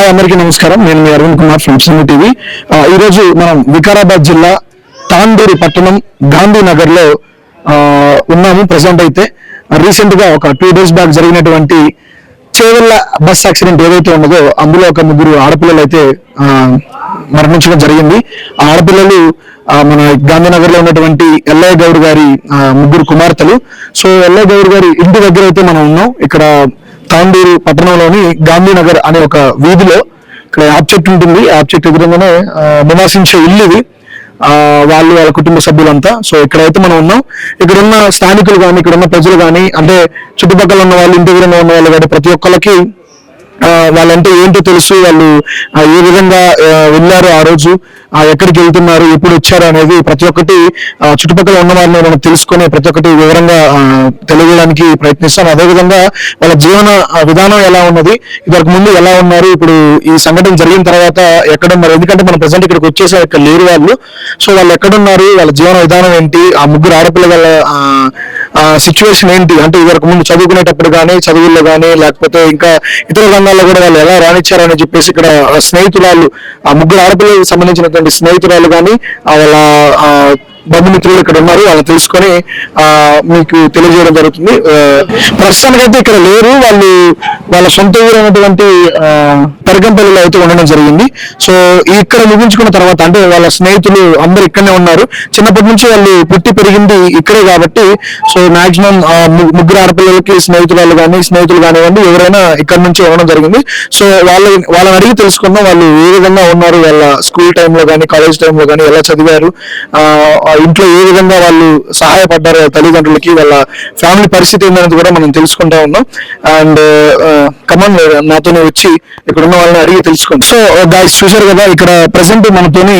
Hi అందరికీ నమస్కారం. నేను మీ Aravind Kumar from cine TV. ఈరోజు మనం వికారాబాద్ జిల్లా తాండూరి పట్టణం గాంధీనగర్లో ఉన్నాము ప్రజెంట్ అయితే. రీసెంట్గా ఒక టూ డేస్ బ్యాక్ జరిగినటువంటి చేవెళ్ళ బస్ యాక్సిడెంట్ ఏదైతే ఉన్నదో అందులో ఒక ముగ్గురు ఆడపిల్లలు అయితే మరణించడం జరిగింది. ఆ ఆడపిల్లలు మన గాంధీనగర్లో ఉన్నటువంటి ఎల్ఐ గౌడ్ గారి ముగ్గురు కుమార్తెలు. సో ఎల్ఐ గౌడ్ గారి ఇంటి దగ్గర అయితే మనం ఉన్నాం. ఇక్కడ తాండూరు పట్టణంలోని గాంధీనగర్ అనే ఒక వీధిలో ఇక్కడ ఆబ్జెక్ట్ ఉంటుంది. ఆబ్జెక్ట్ ఎదురుగానే నివాసించే ఇల్లు ఇది. ఆ, వాళ్ళు వాళ్ళ కుటుంబ సభ్యులంతా. సో ఇక్కడైతే మనం ఉన్నాం. ఇక్కడ ఉన్న స్థానికులు కానీ ఇక్కడ ఉన్న ప్రజలు కానీ అంటే చుట్టుపక్కల ఉన్న వాళ్ళు ఇంటి దగ్గర ఉన్న వాళ్ళు కానీ ప్రతి ఒక్కరికి వాళ్ళంటే ఏంటో తెలుసు. వాళ్ళు ఏ విధంగా వెళ్ళారు ఆ రోజు. ఎక్కడికి వెళ్తున్నారు ఎప్పుడు వచ్చారు అనేది ప్రతి ఒక్కటి చుట్టుపక్కల ఉన్న వారిని మనం తెలుసుకొని ప్రతి ఒక్కటి వివరంగా తెలియడానికి ప్రయత్నిస్తాం. అదేవిధంగా వాళ్ళ జీవన విధానం ఎలా ఉన్నది ఇదివరకు ముందు ఎలా ఉన్నారు ఇప్పుడు ఈ సంఘటన జరిగిన తర్వాత ఎక్కడ ఉన్నారు ఎందుకంటే మనం ప్రజెంట్ ఇక్కడికి వచ్చేసి ఇక్కడ లేరు వాళ్ళు. సో వాళ్ళు ఎక్కడున్నారు వాళ్ళ జీవన విధానం ఏంటి ఆ ముగ్గురు ఆడపిల్లల సిచ్యువేషన్ ఏంటి అంటే ఇదివరకు ముందు చదువుకునేటప్పుడు కానీ చదువుల్లో కానీ లేకపోతే ఇంకా ఇతర రంగాల్లో కూడా వాళ్ళు ఎలా రాణించారు అని చెప్పేసి ఇక్కడ స్నేహితురాలు ఆ ముగ్గురు ఆడపిల్లలకు సంబంధించిన ఉన్నటువంటి స్నేహితురాలు కానీ వాళ్ళ ఆ, బంధుమిత్రులు ఇక్కడ ఉన్నారు. వాళ్ళు తెలుసుకొని ఆ, మీకు తెలియజేయడం జరుగుతుంది. ప్రస్తుతానికైతే ఇక్కడ లేరు. వాళ్ళు వాళ్ళ సొంత ఊరు అయినటువంటి ఆ, పెరగంపల్లిలో అయితే ఉండడం జరిగింది. సో ఇక్కడ ముగించుకున్న తర్వాత అంటే వాళ్ళ స్నేహితులు అందరు ఇక్కడనే ఉన్నారు. చిన్నప్పటి నుంచి వాళ్ళు పుట్టి పెరిగింది ఇక్కడే కాబట్టి సో మాక్సిమం ముగ్గురు ఆడపిల్లలకి స్నేహితురాలు కానీ స్నేహితులు కానివ్వండి ఎవరైనా ఇక్కడ నుంచి ఉండడం జరిగింది. సో వాళ్ళ వాళ్ళని అడిగి తెలుసుకుందాం వాళ్ళు ఏ విధంగా ఉన్నారు వాళ్ళ స్కూల్ టైంలో కానీ కాలేజ్ టైంలో కానీ ఎలా చదివారు ఆ, ఇంట్లో ఏ విధంగా వాళ్ళు సహాయపడ్డారు తల్లిదండ్రులకి వాళ్ళ ఫ్యామిలీ పరిస్థితి ఏందనేది కూడా మనం తెలుసుకుంటా ఉన్నాం. అండ్ కమన్ uh, నాతో వచ్చి ఇక్కడ ఉన్న వాళ్ళని అడిగి తెలుసుకోండి. సో గాయస్ uh, చూశారు కదా ఇక్కడ ప్రజెంట్ మనతోని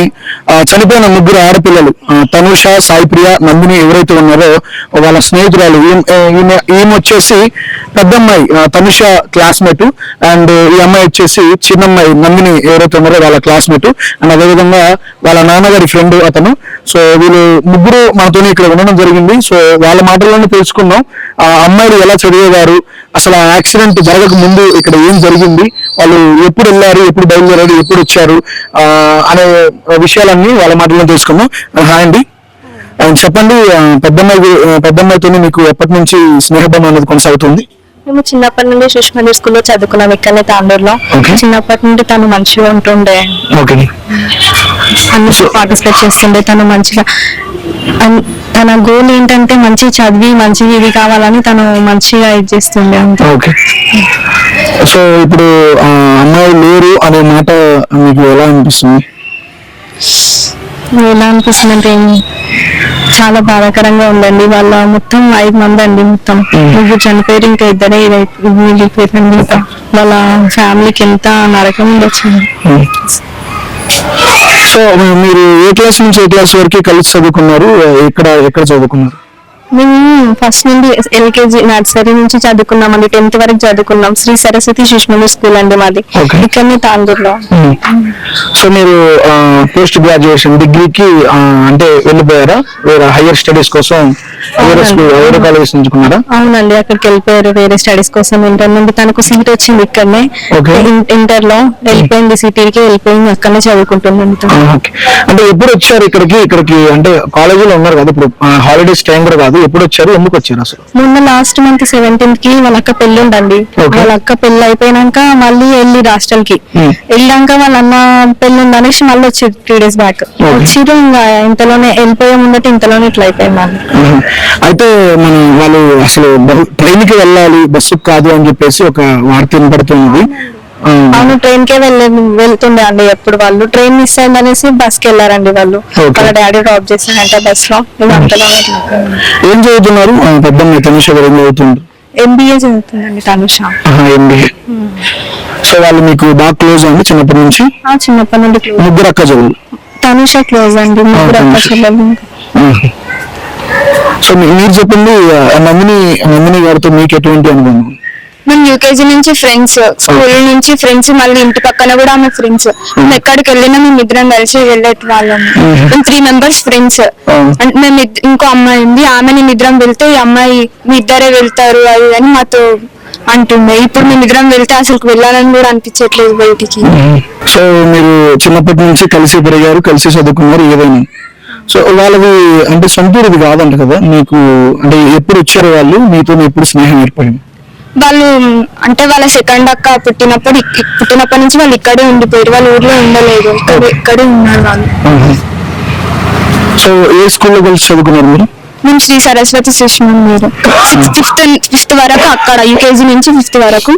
uh, చనిపోయిన ముగ్గురు ఆడపిల్లలు తనుష సాయిప్రియ నందిని ఎవరైతే ఉన్నారో వాళ్ళ స్నేహితురాలు ఈమె వచ్చేసి పెద్దమ్మాయి తనుష క్లాస్మేట్ అండ్ ఈ అమ్మాయి వచ్చేసి చిన్నమ్మాయి నందిని ఎవరైతే ఉన్నారో వాళ్ళ క్లాస్మేట్ అండ్ అదేవిధంగా వాళ్ళ నాన్నగారి ఫ్రెండ్ అతను. సో వీళ్ళు ముగ్గురు మనతోనే ఇక్కడ ఉండడం జరిగింది. సో వాళ్ళ మాటల్లోనే తెలుసుకుందాం. ఆ అమ్మాయిలు ఎలా చదివేవారు? అసలు ఆ యాక్సిడెంట్ జరగక ముందు ఇక్కడ ఏం జరిగింది? వాళ్ళు ఎప్పుడు వెళ్ళారు? ఎప్పుడు బయలుదేరారు? ఎప్పుడు వచ్చారు? అనే విషయాలన్నీ వాళ్ళ మాటల్లో తెలుసుకుందాం. హాయ్ అండి. చెప్పండి పెద్దమ్మాయి పెద్దమ్మాయితో మీకు ఎప్పటి నుంచి స్నేహబంధం అనేది కొనసాగుతుంది? మేము చిన్నప్పటి నుండి శిశుమందిర్ స్కూల్లో చదువుకున్నాం ఇక్కడనే తాండూరులో. చిన్నప్పటి నుండి తను మంచిగా ఉంటుండే. ఓకే. అన్ని పార్టిసిపేట్ చేస్తుండే తను మంచిగా. తన గోల్ ఏంటంటే మంచి చదివి మంచి ఇది కావాలని తను మంచిగా ఇది చేస్తుండే అంతే. ఓకే. సో ఇప్పుడు అమ్మాయి లేరు అనే మాట మీకు ఎలా అనిపిస్తుంది? ఎలా అనిపిస్తుంది అంటే చాలా బాధాకరంగా ఉందండి. వాళ్ళ మొత్తం ఐదు మంది అండి మొత్తం. ముగ్గురు చనిపోయారు ఇంకా ఇద్దరే ఇది మిగిలిపోయారండి ఇంకా వాళ్ళ ఫ్యామిలీకి ఎంత నరకం ఉండొచ్చింది సో మీరు ఏ క్లాస్ నుంచి ఏ క్లాస్ వరకు కలిసి చదువుకున్నారు. ఎక్కడ ఎక్కడ చదువుకున్నారు? మేము ఫస్ట్ నుండి ఎల్కేజీ నర్సరీ నుంచి చదువుకున్నాం అండి టెన్త్ వరకు చదువుకున్నాం. శ్రీ సరస్వతి శిశుమంది స్కూల్ అండి మాది. ఇక్కడనే తాండూరులో. సో మీరు పోస్ట్ గ్రాడ్యుయేషన్ డిగ్రీకి అంటే వెళ్ళిపోయారా? వేరే హైయర్ స్టడీస్ కోసం వేరే స్కూల్ వేరే కాలేజ్ ఎంచుకున్నారా అవునండి అక్కడికి వెళ్ళిపోయారు. వేరే స్టడీస్ కోసం ఇంటర్ నుండి తనకు సీట్ వచ్చింది ఇక్కడనే. ఇంటర్లో వెళ్ళిపోయింది సిటీకి వెళ్ళిపోయింది అక్కడనే. ఓకే. అంటే ఎప్పుడు వచ్చారు ఇక్కడికి? ఇక్కడికి అంటే కాలేజీలో ఉన్నారు కదా ఇప్పుడు హాలిడేస్ టైం కూడా కాదు. ఎప్పుడు వచ్చారు ఎందుకు వచ్చారు అసలు? మొన్న లాస్ట్ మంత్ సెవెంటీన్త్కి వాళ్ళ అక్క పెళ్ళి ఉండండి. వాళ్ళ అక్క పెళ్ళి అయిపోయినాక మళ్ళీ వెళ్ళి హాస్టల్కి. వెళ్ళాక వాళ్ళ అన్న పెళ్ళి ఉంది అనేసి మళ్ళీ వచ్చి త్రీ డేస్ బ్యాక్ వచ్చిర్రు ఇంకా ఇంతలోనే వెళ్ళిపోయే ముందట ఇంతలోనే ఇట్లా అయిపోయింది. అయితే మన వాళ్ళు అసలు ట్రైన్కి వెళ్ళాలి బస్సు కాదు అని చెప్పేసి ఒక వార్త వినపడుతుంది అవును. ట్రైన్ కే వెళ్ళే వెళ్తుండే అండి ఎప్పుడు వాళ్ళు. ట్రైన్ మిస్ అయింది అనేసి బస్కి వెళ్ళారండి వాళ్ళు. వాళ్ళ డాడీ డ్రాప్ చేశారంట బస్లో ఏం చదువుతున్నారు? ఆ, పెద్దమ్మ తనుష ఏం చదువుతుంది ఎంబీఏ చదువుతుందండి తనుష. ఎంబీఏ సో వాళ్ళు మీకు బాగా క్లోజ్ అండి చిన్నప్పటి నుంచి? ఆ చిన్నప్పటి నుండి ముగ్గురు అక్క చెవులు తనుష క్లోజ్ అండి ముగ్గురు అక్క. చెల్లెలు సో మీరు చెప్పింది నందిని నందిని గారితో మీకు ఎటువంటి అనుభవం మేము యూకేజీ నుంచి ఫ్రెండ్స్ స్కూల్ నుంచి ఫ్రెండ్స్ మళ్ళీ ఇంటి పక్కన కూడా ఆమె ఫ్రెండ్స్ మేము ఎక్కడికి వెళ్ళినా మేము ఇద్దరం కలిసి వెళ్ళేటి వాళ్ళం మేము త్రీ మెంబర్స్ ఫ్రెండ్స్ అంటే మేము ఇద్- ఇంకో అమ్మాయి ఉంది. ఆమె మేము ఇద్దరం వెళ్తే ఈ అమ్మాయి మీ ఇద్దరే వెళ్తారు అది అని మాతో అంటుండే. ఇప్పుడు మేమిద్దరం వెళ్తే అసలు వెళ్ళాలని కూడా అనిపించట్లేదు బయటికి. సో మీరు చిన్నప్పటి నుంచి కలిసి పెరిగారు కలిసి చదువుకున్నారు ఏదైనా. సో వాళ్ళది అంటే సొంతూరుది కాదంట కదా మీకు అంటే ఎప్పుడు వచ్చారు వాళ్ళు? మీతో ఎప్పుడు స్నేహం ఏర్పడింది? వాళ్ళు అంటే వాళ్ళ సెకండ్ అక్క పుట్టినప్పుడు పుట్టినప్పటి నుంచి వాళ్ళు ఇక్కడే ఉండిపోయారు. వాళ్ళ ఊర్లో ఉండలేదు. ఇక్కడ ఇక్కడే ఉన్నారు వాళ్ళు. సో ఏ స్కూల్లో కలిసి చదువుకున్నారు మీరు? మేము శ్రీ సరస్వతి శిశు మీరు ఫిఫ్త్ ఫిఫ్త్ వరకు అక్కడ యూకేజీ నుంచి ఫిఫ్త్ వరకు.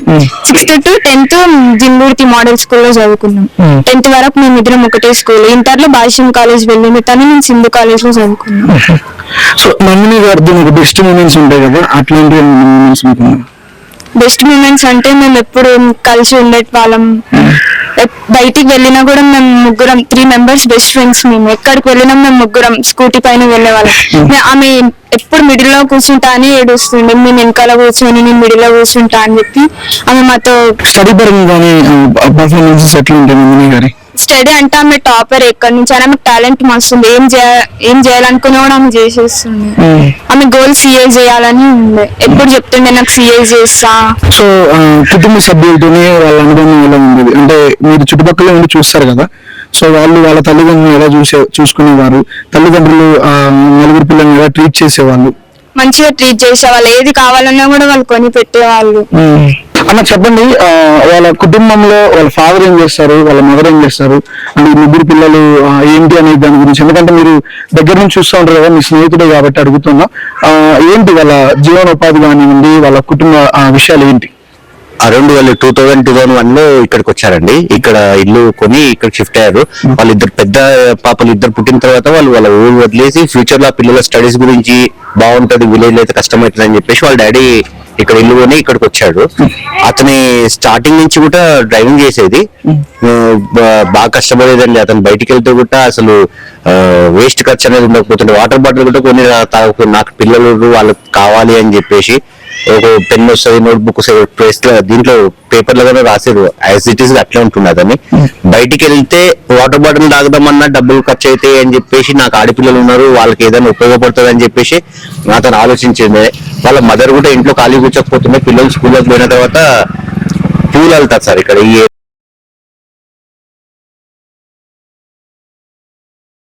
సిక్స్త్ టు టెన్త్ జిందూర్తి మోడల్ స్కూల్లో చదువుకున్నాం. టెన్త్ వరకు మేము ఇద్దరం ఒకటే స్కూల్. ఇంటర్లో భాష్యం కాలేజ్ వెళ్ళింది తను నేను సింధు కాలేజ్లో చదువుకున్నాం. సో నందిని గారు దీనికి బెస్ట్ మూమెంట్స్ ఉంటాయి కదా? అట్లాంటి మూమెంట్స్ మీకు బెస్ట్ మూమెంట్స్ అంటే మేము ఎప్పుడు కలిసి ఉండేటి వాళ్ళం. బయటికి వెళ్ళినా కూడా మేము ముగ్గురం త్రీ మెంబర్స్ బెస్ట్ ఫ్రెండ్స్ మేము. ఎక్కడికి వెళ్ళినా మేము ముగ్గురం స్కూటీ పైన వెళ్ళే వాళ్ళం. ఆమె ఎప్పుడు మిడిల్లో కూర్చుంటా అని ఏడుస్తుండే. మేము వెనకాల కూర్చొని నేను మిడిల్లో కూర్చుంటా అని చెప్పి ఆమె మాతో స్టడీ పరంగా కానీ పర్ఫార్మెన్సెస్ ఎట్లా గారి? స్టడీ అంటే ఆమె టాపర్ ఎక్కడి నుంచి ఆమె టాలెంట్ మస్తు ఉంది ఏం చేయ ఏం చేయాలనుకున్నా కూడా ఆమె చేసేస్తుంది. ఆమె గోల్ సిఏ చేయాలని ఉండే ఎప్పుడు చెప్తుండే నాకు సిఏ చేస్తా. సో కుటుంబ సభ్యులతోనే వాళ్ళ అనుభవం ఎలా ఉండేది అంటే మీరు చుట్టుపక్కల ఉండి చూస్తారు కదా. సో వాళ్ళు వాళ్ళ తల్లిదండ్రులు ఎలా చూసే చూసుకునేవారు? తల్లిదండ్రులు నలుగురు పిల్లల్ని ఎలా ట్రీట్ చేసేవాళ్ళు? మంచిగా ట్రీట్ చేసే వాళ్ళు ఏది కావాలన్నా కూడా వాళ్ళు కొని పెట్టేవాళ్ళు. అన్న చెప్పండి వాళ్ళ కుటుంబంలో వాళ్ళ ఫాదర్ ఏం చేస్తారు వాళ్ళ మదర్ ఏం చేస్తారు అండ్ ముగ్గురు పిల్లలు ఏంటి అనే దాని గురించి. ఎందుకంటే మీరు దగ్గర నుంచి చూస్తూ ఉంటారు కదా మీ స్నేహితుడే కాబట్టి అడుగుతున్నా. ఏంటి వాళ్ళ జీవనోపాధి కానివ్వండి వాళ్ళ కుటుంబ ఆ, విషయాలు ఏంటి? అరౌండ్ వాళ్ళు టూ థౌసండ్ టూ థౌసండ్ వన్లో ఇక్కడికి వచ్చారండి. ఇక్కడ ఇల్లు కొని ఇక్కడ షిఫ్ట్ అయ్యారు. వాళ్ళిద్దరు పెద్ద పాపలు ఇద్దరు పుట్టిన తర్వాత వాళ్ళు వాళ్ళ ఊరు వదిలేసి ఫ్యూచర్లో ఆ పిల్లల స్టడీస్ గురించి బాగుంటది విలేజ్లో అయితే కష్టమవుతుంది అని చెప్పేసి వాళ్ళ డాడీ ఇక్కడ ఇల్లు కొని ఇక్కడికి వచ్చాడు. అతని స్టార్టింగ్ నుంచి కూడా డ్రైవింగ్ చేసేది. బాగా కష్టపడేదండి. అతను బయటికి వెళ్తే కూడా అసలు వేస్ట్ ఖర్చు అనేది ఉండకపోతుండే. వాటర్ బాటిల్ కూడా కొన్ని నాకు పిల్లలు వాళ్ళకి కావాలి అని చెప్పేసి ఒక పెన్ వస్తుంది నోట్బుక్ వస్తుంది ప్రెస్ దీంట్లో పేపర్లో కూడా రాసేది యాజ్ ఇట్ ఈస్ అట్లే ఉంటుంది అదని బయటికి వెళ్తే వాటర్ బాటిల్ తాగుదామన్నా డబ్బులు ఖర్చు అవుతాయి అని చెప్పేసి నాకు ఆడపిల్లలు ఉన్నారు వాళ్ళకి ఏదైనా ఉపయోగపడుతుంది అని చెప్పేసి అతను ఆలోచించింది. వాళ్ళ మదర్ కూడా ఇంట్లో ఖాళీ కూర్చోకపోతుండే పిల్లలు స్కూల్లోకి పోయిన తర్వాత పూలు వెళ్తారు సార్ ఇక్కడ. ఈ